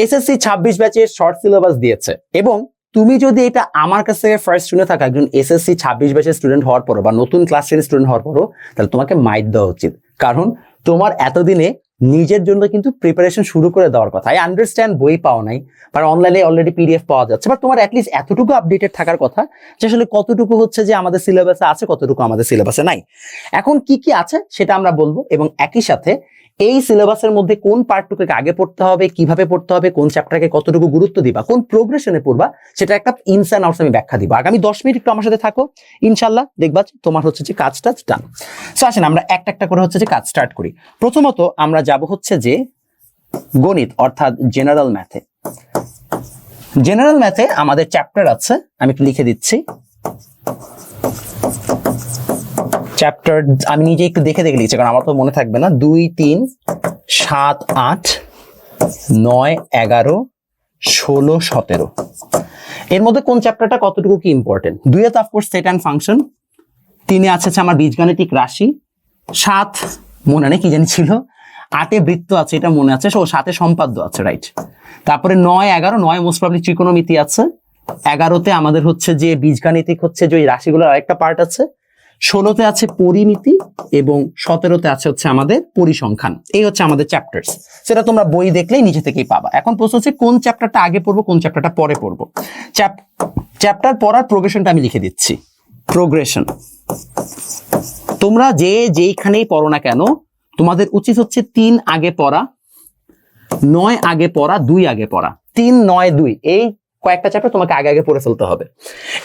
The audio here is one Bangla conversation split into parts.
এসএসসি ছাব্বিশ ব্যাচের শর্ট সিলেবাস দিয়েছে। এবং তুমি যদি এটা আমার কাছ থেকে ফার্স্ট শুনে থাকা, একজন এসএসসি ছাব্বিশ ব্যাচের স্টুডেন্ট হওয়ার পরও বা নতুন ক্লাস টেনের স্টুডেন্ট হওয়ার পরও, তাহলে তোমাকে মাইট দেওয়া উচিত। কারণ তোমার এতদিনে নিজের জন্য কিন্তু প্রিপারেশন শুরু করে দেওয়ার কথা। আই আন্ডারস্ট্যান্ড বই পাওয়া নাই বা অনলাইনে অলরেডি পিডিএফ পাওয়া যাচ্ছে। বাট তোমার অ্যাটলিস্ট এতটুকু আপডেটেড থাকার কথা যে আসলে কতটুকু হচ্ছে যে আমাদের সিলেবাসে আছে, কতটুকু আমাদের সিলেবাসে নাই। এখন কি কি আছে সেটা আমরা বলব এবং একই সাথে এই সিলেবাসের মধ্যে কোন পার্টটুকুকে আগে পড়তে হবে, কীভাবে পড়তে হবে, কোন চ্যাপ্টারকে কতটুকু গুরুত্ব দিবা, কোন প্রোগ্রেশনে পড়বা, সেটা একটা ইনসান আউটস আমি ব্যাখ্যা দিব। আগামী দশ মিনিট একটু আমার সাথে থাকো। ইনশাল্লাহ দেখবা তোমার হচ্ছে যে কাজটা ডান সো আসেন, আমরা একটা একটা করে হচ্ছে যে কাজ স্টার্ট করি। প্রথমত আমরা যাব হচ্ছে যে গণিত, অর্থাৎ জেনারেল ম্যাথে জেনারেল ম্যাথে আমাদের চ্যাপ্টার আছে, আমি একটু লিখে দিচ্ছি। চ্যাপ্টার আমি নিজে একটু দেখে দেখে লিখছি, কারণ আমার তো মনে থাকবে না। দুই, তিন, সাত, আট, নয়, এগারো, ষোলো, সতেরো। এর মধ্যে কোন চ্যাপ্টারটা কতটুকু কি ইম্পর্টেন্ট দুইয়ে তো অফকোর্স সেট অ্যান্ড ফাংশন তিনে আছে আমার বীজগাণিতিক রাশি। সাত, মনে নেই কি জানি ছিল। আটে বৃত্ত আছে, এটা মনে আছে। ও সাথে সম্পাদ্য আছে রাইট তারপরে নয়, এগারো, নয় মোস্ট প্রবলি ত্রিকোণমিতি আছে। এগারোতে আমাদের হচ্ছে যে বীজগাণিতিক হচ্ছে যে ওই রাশিগুলোর আরেকটা পার্ট আছে। ষোলোতে আছে পরিমিতি এবং সতেরোতে আছে হচ্ছে আমাদের পরিসংখ্যান। এই হচ্ছে আমাদের চ্যাপ্টার্স সেটা তোমরা বই দেখলেই নিজে থেকেই পাবা। এখন প্রশ্ন হচ্ছে, কোন চ্যাপ্টারটা আগে পড়ব, কোন চ্যাপ্টারটা পরে পড়ব? চ্যাপ্টার পড়ার প্রোগ্রেশনটা আমি লিখে দিচ্ছি। প্রোগ্রেশন তোমরা যে যেইখানেই পড়ো না কেন, তোমাদের উচিত হচ্ছে তিন আগে পড়া, নয় আগে পড়া, দুই আগে পড়া। তিন, নয়, দুই। এই কয়েকটা চ্যাপ্টার তোমাকে আগে আগে পড়ে ফেলতে হবে।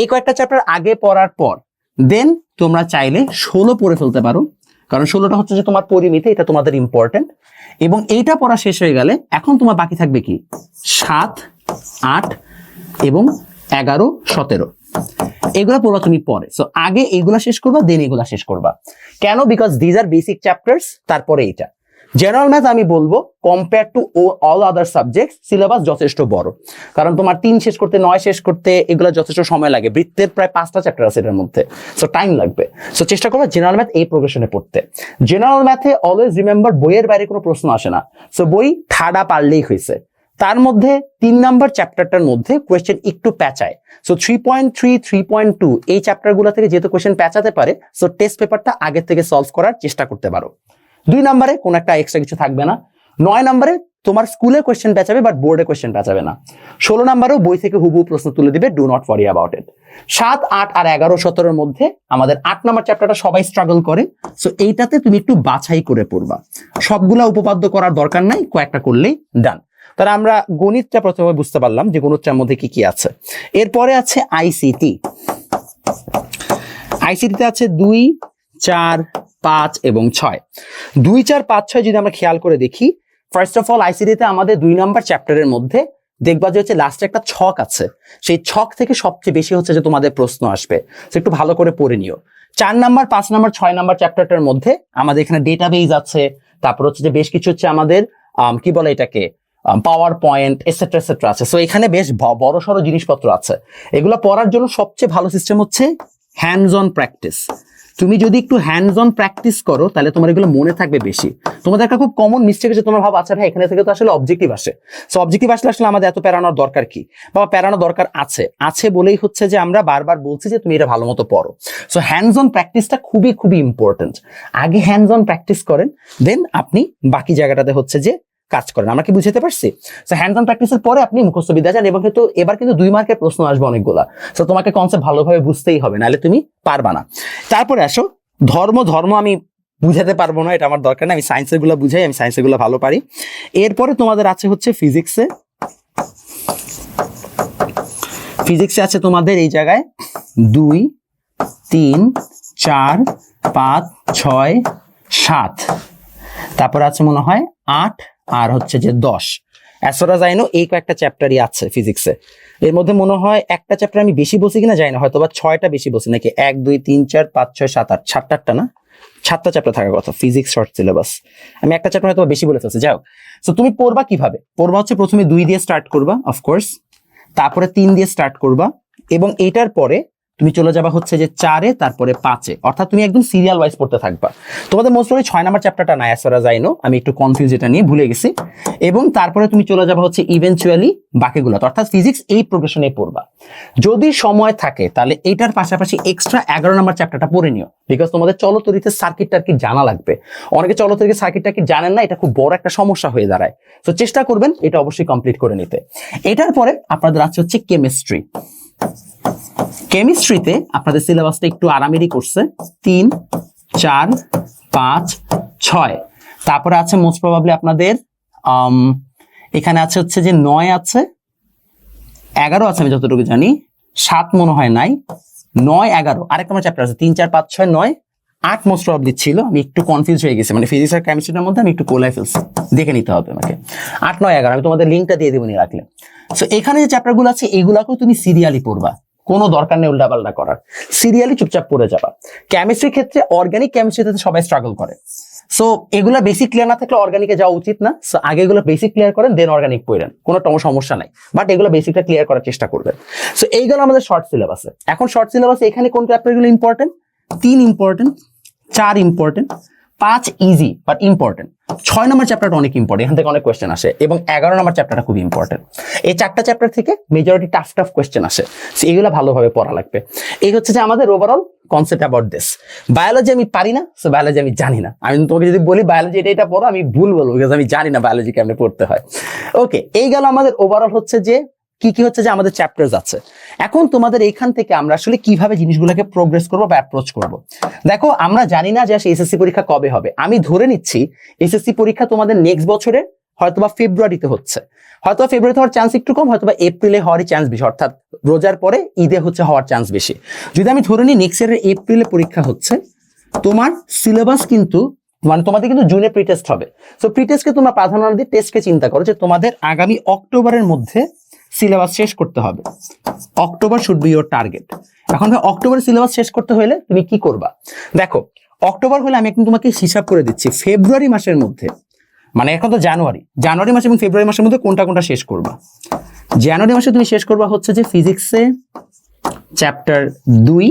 এই কয়েকটা চ্যাপ্টার আগে পড়ার পর দেন তোমরা চাইলে ষোলো পড়ে ফেলতে পারো। কারণ ষোলোটা হচ্ছে যে তোমার পরিমিতি, এটা তোমাদের ইম্পর্টেন্ট এবং এইটা পড়া শেষ হয়ে গেলে এখন তোমার বাকি থাকবে কি? সাত, আট এবং এগারো, সতেরো। এগুলা পড়বা তুমি পরে। সো আগে এগুলা শেষ করবা দেন এগুলা শেষ করবা। কেন? Because these are basic chapters তারপরে এইটা। জেনারেল ম্যাথ আমি বলব compare to all other subject syllabus যথেষ্ট বড়। কারণ তোমার তিন শেষ করতে, নয় শেষ করতে, এগুলো যথেষ্ট সময় লাগে। বৃত্তের প্রায় পাঁচটা চ্যাপ্টার আছে এটার মধ্যে। সো টাইম লাগবে। সো চেষ্টা করব জেনারেল ম্যাথ এই প্রফেশনে পড়তে। জেনারেল ম্যাথে অলওয়েজ রিমেম্বার বইয়ের বাইরে কোনো প্রশ্ন আসে না। সো বই ঠাডা পারলেই হয়েছে। তার মধ্যে তিন নাম্বার চ্যাপ্টারটার মধ্যে কোয়েশ্চেন একটু প্যাচায়। So three point three three point two এই চ্যাপ্টারগুলো থেকে যেহেতু কোয়েশ্চেন প্যাচাতে পারে সো টেস্ট পেপারটা আগের থেকে সলভ করার চেষ্টা করতে পারো। দুই নম্বরে কোন একটা এক্সট্রা কিছু থাকবে না। নয় নম্বরে তোমার স্কুলে কোয়েশ্চেন পেঁচাবে বাট বোর্ডে কোয়েশ্চেন পেঁচাবে না। ষোলো নম্বরেও বই থেকে হুবু প্রশ্ন তুলে দিবে do not worry about it সাত, আট আর এগারো সতেরোর মধ্যে আমাদের আট নম্বর চ্যাপ্টারটা সবাই স্ট্রাগল করে সো এইটাতে তুমি একটু বাছাই করে পড়বা। সবগুলা উপপাদ্য করার দরকার নাই, কয়েকটা করলেই ডান তাহলে আমরা গণিতটা প্রথমে বুঝতে পারলাম যে গণিতটার মধ্যে কি কি আছে। এরপরে আছে আইসিটি আইসিটিতে আছে দুই, চার পাঁচ এবং ছয়। দুই চার পাঁচ ছয় যদি আমরা খেয়াল করে দেখি ফার্স্ট অফ অল আইসিটিতে আমাদের দুই নাম্বার চ্যাপ্টারের মধ্যে দেখবা যে হচ্ছে লাস্টে একটা ছক আছে। সেই ছক থেকে সবচেয়ে বেশি হচ্ছে যে তোমাদের প্রশ্ন আসবে। তো একটু ভালো করে পড়ে নিও। চার নাম্বার পাঁচ নাম্বার ছয় নাম্বার চ্যাপ্টারটার মধ্যে আমাদের এখানে ডেটা ডেটাবেজ আছে। তারপর হচ্ছে যে বেশ কিছু হচ্ছে আমাদের আম, কি বলে এটাকে? Power point et cetera et cetera আছে। সো এখানে বেশ বড় সড়ো জিনিসপত্র আছে। এগুলো পড়ার জন্য সবচেয়ে ভালো সিস্টেম হচ্ছে হ্যান্ডস অন প্র্যাকটিস তুমি যদি একটু হ্যান্ডস অন প্র্যাকটিস করো, তাহলে তোমার এগুলো মনে থাকবে বেশি। তোমাদের একটা খুব কমন মিস্টেক আছে তোমার ভাব আচ্ছা ভাই, এখানে থেকে তো আসলে অবজেক্টিভ আসে। সো অবজেক্টিভ আসলে আসলে আমাদের এত প্যারানোর দরকার কি? বা প্যারানো দরকার আছে। আছে বলেই হচ্ছে যে আমরা বারবার বলছি যে তুমি এটা ভালো মতো পড়ো। সো হ্যান্ডস অন প্র্যাকটিসটা খুবই খুবই ইম্পর্টেন্ট আগে হ্যান্ডস অন প্র্যাকটিস করেন দেন আপনি বাকি জায়গাটাতে হচ্ছে যে কাজ করেন। আমরা কি বুঝতে পারছি? সো হ্যান্ডস অন প্র্যাকটিসের পরে আপনি মুখস্থ বিদ্যা যান এবং কিন্তু এবার কিন্তু দুই মার্কের প্রশ্ন আসবে অনেকগুলা। সো তোমাকে কনসেপ্ট ভালোভাবে বুঝতেই হবে, নাহলে তুমি পারবা না। তারপরে আসো, ধর্ম ধর্ম আমি বুঝাতে পারব না, এটা আমার দরকার না আমি সায়েন্সেরগুলো বুঝাই, আমি সায়েন্সেরগুলো ভালো পারি। এরপরে তোমাদের আছে হচ্ছে ফিজিক্সে ফিজিক্সে আছে তোমাদের এই জায়গায় দুই, তিন, চার, পাঁচ, ছয়, সাত। তারপর আছে মনে হয় আট আর হচ্ছে যে দশ। অ্যাসোরা জাইনো এই কয়েকটা চ্যাপ্টারই আছে ফিজিক্সে। এর মধ্যে মনে হয় একটা চ্যাপ্টার আমি বেশি বসি কিনা জানি না হয়তো বা ছয়টা বেশি বসি নাকি এক, দুই, তিন, চার, পাঁচ, ছয়, সাত, আট সাতটা আটটা না? সাতটা চ্যাপ্টার থাকার কথা, ফিজিক্স শর্ট সিলেবাস। আমি একটা চ্যাপ্টার হয়তো বেশি বলে ফেলছি যাও তো তুমি পড়বা কীভাবে? পড়বা হচ্ছে প্রথমে দুই দিয়ে স্টার্ট করবা অফকোর্স তারপরে তিন দিয়ে স্টার্ট করবা। এবং এটার পরে তুমি চলে যাবা হচ্ছে যে চারে, তারপরে পাঁচে। অর্থাৎ তুমি একদম সিরিয়াল ওয়াইজ পড়তে থাকবা। তোমাদের মোস্ট ছয় নাম্বার চ্যাপ্টারটা নাই অ্যাজ যাইনো আমি একটু কনফিউজ এটা নিয়ে ভুলে গেছি। এবং তারপরে তুমি চলে যাবা হচ্ছে ইভেনচুয়ালি বাকিগুলো অর্থাৎ ফিজিক্স এই প্রোগ্রেশনে পড়বা। যদি সময় থাকে, তাহলে এইটার পাশাপাশি এক্সট্রা এগারো নাম্বার চ্যাপ্টারটা পড়ে নিও। বিকজ তোমাদের চলতরিতে সার্কিট টার্কিট জানা লাগবে? অনেকে চলতরিতে সার্কিট টার্কিট জানেন না, এটা খুব বড় একটা সমস্যা হয়ে দাঁড়ায়। তো চেষ্টা করবেন এটা অবশ্যই কমপ্লিট করে নিতে। এটার পরে আপনাদের আছে হচ্ছে কেমিস্ট্রি কেমিস্ট্রিতে আপনাদের সিলেবাসটা একটু আরামেরই করছে। তিন, চার, পাঁচ, ছয়। তারপরে আছে মোস্ট প্রবাবলি আপনাদের এখানে আছে হচ্ছে যে নয় আছে, এগারো আছে আমি যতটুকু জানি, সাত মনে হয় নাই, নয়, এগারো। আরেকটা আমার চ্যাপ্টার আছে, তিন, চার, পাঁচ, ছয়, নয়, আট মোস্ট প্রবাবলি ছিল। আমি একটু কনফিউজ হয়ে গেছি মানে ফিজিক্স আর কেমিস্ট্রির মধ্যে আমি একটু কোলাই ফেলছি। দেখে নিতে হবে আমাকে। আট, নয়, এগারো, আমি তোমাদের লিঙ্কটা দিয়ে দেবো নিয়ে রাখলে। সো এখানে যে চ্যাপ্টারগুলো আছে, এগুলাকেও তুমি সিরিয়ালি পড়বা। কোনো দরকার নেই উল্টাপাল্টা করার। সিরিয়ালি চুপচাপ পড়ে যাবা। কেমিস্ট্রির ক্ষেত্রে অর্গানিক কেমিস্ট্রিতে সবাই স্ট্রাগল করে। সো এগুলা বেসিক ক্লিয়ার না থাকলে অর্গানিকে যাওয়া উচিত না। সো আগে এগুলো বেসিক ক্লিয়ার করেন দেন অর্গানিক পড়েন কোনো সমস্যা নাই। বাট এগুলো বেসিকটা ক্লিয়ার করার চেষ্টা করবেন। সো এইগুলো আমাদের শর্ট সিলেবাসে এখন শর্ট সিলেবাসে এখানে কোন চ্যাপ্টারগুলো ইম্পর্টেন্ট তিন ইম্পর্টেন্ট চার ইম্পর্টেন্ট পাঁচ ইজি বাট ইম্পর্টেন্ট ছয় নম্বর চ্যাপ্টারটা অনেক ইম্পর্টেন্ট এখান থেকে অনেক কোয়েশ্চেন আসে। এবং এগারো নম্বর চ্যাপ্টারটা খুব ইম্পর্টেন্ট এই চারটা চ্যাপ্টার থেকে মেজরিটি টাফ টাফ কোয়েশ্চেন আসে। এগুলো ভালোভাবে পড়া লাগবে। এই হচ্ছে যে আমাদের overall concept about this biology আমি পারি না সো বায়োলজি আমি জানি না। আমি তোমাকে যদি বলি বায়োলজি এটা এটা পড়ো, আমি ভুল বলব বিকজ আমি জানি না বায়োলজি কেমনে পড়তে হয়। ওকে এই গেল আমাদের ওভারঅল হচ্ছে যে কি কি হচ্ছে যে আমাদের চ্যাপ্টার আছে। এখন তোমাদের এইখান থেকে আমরা আসলে কীভাবে জিনিসগুলোকে প্রোগ্রেস করব বা অ্যাপ্রোচ করব। দেখো, আমরা জানি না যে এসএসসি পরীক্ষা কবে হবে। আমি ধরে নিচ্ছি এসএসসি পরীক্ষা তোমাদের নেক্সট বছরে হয়তোবা ফেব্রুয়ারিতে হচ্ছে। হয়তো ফেব্রুয়ারিতে হওয়ার চান্স একটু কম, হয়তোবা এপ্রিলে হওয়ারই চান্স বেশি। অর্থাৎ রোজার পরে ঈদে হচ্ছে হওয়ার চান্স বেশি। যদি আমি ধরে নিই নেক্সট ইয়ারের এপ্রিলে পরীক্ষা হচ্ছে, তোমার সিলেবাস কিন্তু মানে তোমাদের কিন্তু জুনে প্রিটেস্ট হবে। সো প্রিটেস্টকে তোমরা প্রাধান্য দিয়ে টেস্টকে চিন্তা করো যে তোমাদের আগামী অক্টোবরের মধ্যে সিলেবাস শেষ করতে হবে। October should be your target এখন ভাই অক্টোবরের সিলেবাস শেষ করতে হলে তুমি কি করবা? দেখো, অক্টোবর হলে আমি এখন তোমাকে হিসাব করে দিচ্ছি, ফেব্রুয়ারি মাসের মধ্যে মানে এখন তো জানুয়ারি জানুয়ারি মাস এবং ফেব্রুয়ারি মাসের মধ্যে কোনটা কোনটা শেষ করবা? জানুয়ারি মাসে তুমি শেষ করবা হচ্ছে যে ফিজিক্সে চ্যাপ্টার দুই,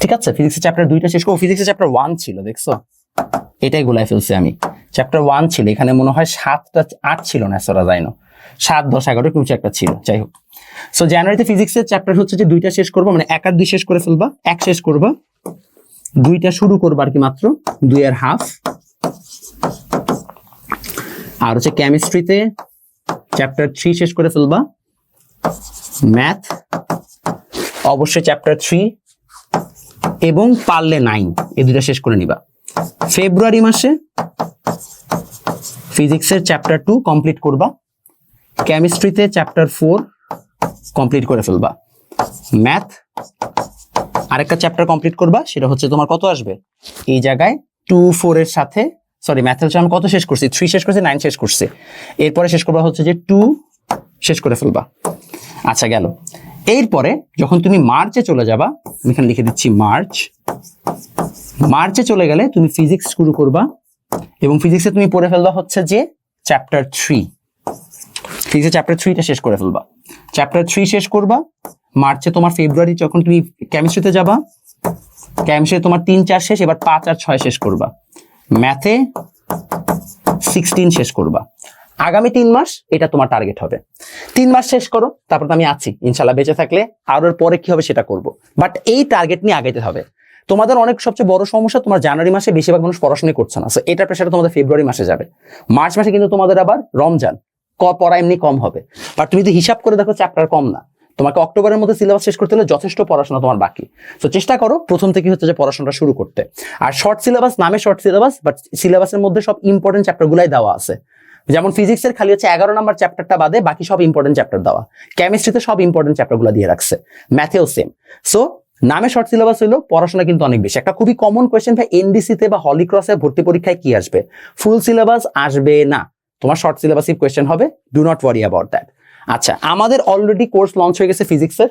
ঠিক আছে? ফিজিক্সের চ্যাপ্টার দুইটা শেষ করব। ফিজিক্সের চ্যাপ্টার ওয়ান ছিল, দেখছ? এটাই গোলায় ফেলছি আমি। চ্যাপ্টার ওয়ান ছিল, এখানে মনে হয় সাতটা, আট ছিল না সরা যাইনো সাত, দশ, এগারো কিছু একটা ছিল, যাই হোক। সো জানুয়ারিতে ফিজিক্সের চ্যাপ্টার হচ্ছে যে দুইটা শেষ করব মানে এক আর দুই শেষ করে ফেলবা, এক শেষ করবা, দুইটা শুরু করবা আর কি মাত্র, দুই আর হাফ আর হচ্ছে কেমিস্ট্রিতে চ্যাপ্টার থ্রি শেষ করে ফেলবা ম্যাথ অবশ্যই চ্যাপ্টার থ্রি এবং পারলে নাইন এই দুটা শেষ করে নিবা। ফেব্রুয়ারি মাসে ফিজিক্সের চ্যাপ্টার টু কমপ্লিট করবা কেমিস্ট্রিতে চ্যাপ্টার ফোর কমপ্লিট করে ফেলবা। ম্যাথ আরেকটা চ্যাপ্টার কমপ্লিট করবা, সেটা হচ্ছে তোমার কত আসবে? এই জায়গায় টু ফোর এর সাথে সরি ম্যাথের আমি কত শেষ করছি? থ্রি শেষ করছি নাইন শেষ করছি। এরপরে শেষ করবা হচ্ছে যে টু শেষ করে ফেলবা। আচ্ছা গেল। এরপরে যখন তুমি মার্চে চলে যাবা, আমি এখানে লিখে দিচ্ছি মার্চ মার্চে চলে গেলে তুমি ফিজিক্স শুরু করবা এবং ফিজিক্সে তুমি পড়ে ফেলবা হচ্ছে যে চ্যাপ্টার থ্রি ফিজিক্সের চ্যাপ্টার থ্রিটা শেষ করে ফেলবা। চ্যাপ্টার থ্রি শেষ করবা, মার্চে তোমার ফেব্রুয়ারি যখন তুমি কেমিস্ট্রিতে যাবা কেমিস্ট্রি তোমার তিন চার শেষ, এবার পাঁচ আর ছয় শেষ করবা। ম্যাথে সিক্সটিন শেষ করবা। আগামী তিন মাস এটা তোমার টার্গেট হবে। তিন মাস শেষ করো, তারপর আমি আছি ইনশাল্লাহ বেঁচে থাকলে আর ওর পরে কি হবে সেটা করব। বাট এই টার্গেট নিয়ে আগাইতে হবে। তোমাদের অনেক সবচেয়ে বড় সমস্যা, তোমার জানুয়ারি মাসে বেশিরভাগ মানুষ পড়াশোনা করছে না। এটা প্রেশারটা তোমাদের ফেব্রুয়ারি মাসে যাবে। মার্চ মাসে কিন্তু তোমাদের আবার রমজান ক পড়া এমনি কম হবে। বাট তুমি যদি হিসাব করে দেখো চ্যাপ্টার কম না। তোমাকে অক্টোবরের মধ্যে সিলেবাস শেষ করতে হলে যথেষ্ট পড়াশোনা তোমার বাকি। তো চেষ্টা করো প্রথম থেকে হচ্ছে যে পড়াশোনাটা শুরু করতে। আর শর্ট সিলেবাস নামে শর্ট সিলেবাস বাট সিলেবাসের মধ্যে সব ইম্পর্টেন্ট চ্যাপ্টার গুলাই দেওয়া আছে। যেমন ফিজিক্সের খালি হচ্ছে এগারো নম্বর চ্যাপ্টারটা বাদে বাকি সব ইম্পর্টেন্ট চ্যাপ্টার দেওয়া। কেমিস্ট্রিতে সব ইম্পর্টেন্ট চ্যাপ্টারগুলো দিয়ে রাখছে। ম্যাথেও সেম সো নামে শর্ট সিলেবাস হলো পড়াশোনা কিন্তু অনেক বেশি। একটা খুবই কমন কোয়েশ্চেন ভাই এনডিসিতে বা হলিক্রসে ভর্তি পরীক্ষায় কি আসবে? ফুল সিলেবাস আসবে না। তোমার শর্ট সিলেবাসই কোয়েশ্চেন হবে do not worry about that আচ্ছা আমাদের অলরেডি কোর্স লঞ্চ হয়ে গেছে ফিজিক্সের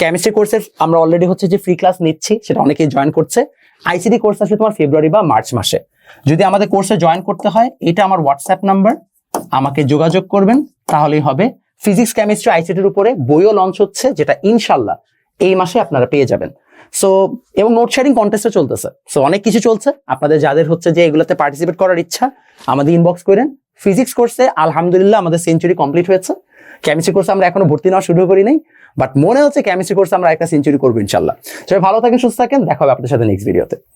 কেমিস্ট্রি কোর্সের আমরা অলরেডি হচ্ছে যে ফ্রি ক্লাস নিচ্ছি, সেটা অনেকেই জয়েন করছে। আইসিডি কোর্স আসবে তোমার ফেব্রুয়ারি বা মার্চ মাসে। যদি আমাদের কোর্সে জয়েন করতে হয়, এটা আমার হোয়াটসঅ্যাপ নাম্বার আমাকে যোগাযোগ করবেন, তাহলেই হবে। ফিজিক্স কেমিস্ট্রি আইসিটির উপরে বইও লঞ্চ হচ্ছে, যেটা ইনশাল্লাহ এই মাসে আপনারা পেয়ে যাবেন। সো এবং নোট শেয়ারিং কন্টেস্টও চলতেছে। সো অনেক কিছু চলছে। আপনাদের যাদের হচ্ছে যে এগুলোতে পার্টিসিপেট করার ইচ্ছা, আমাদের ইনবক্স করেন। ফিজিক্স কোর্সে আলহামদুলিল্লাহ আমাদের সেঞ্চুরি কমপ্লিট হয়েছে। কেমিস্ট্রি কোর্সে আমরা এখনও ভর্তি নেওয়া শুরু করি নাই বাট মনে হচ্ছে কেমিস্ট্রি কোর্সে আমরা একটা সেঞ্চুরি করব ইনশাল্লাহ। সবাই ভালো থাকেন, সুস্থ থাকেন, দেখা হবে আপনাদের সাথে নেক্সট ভিডিওতে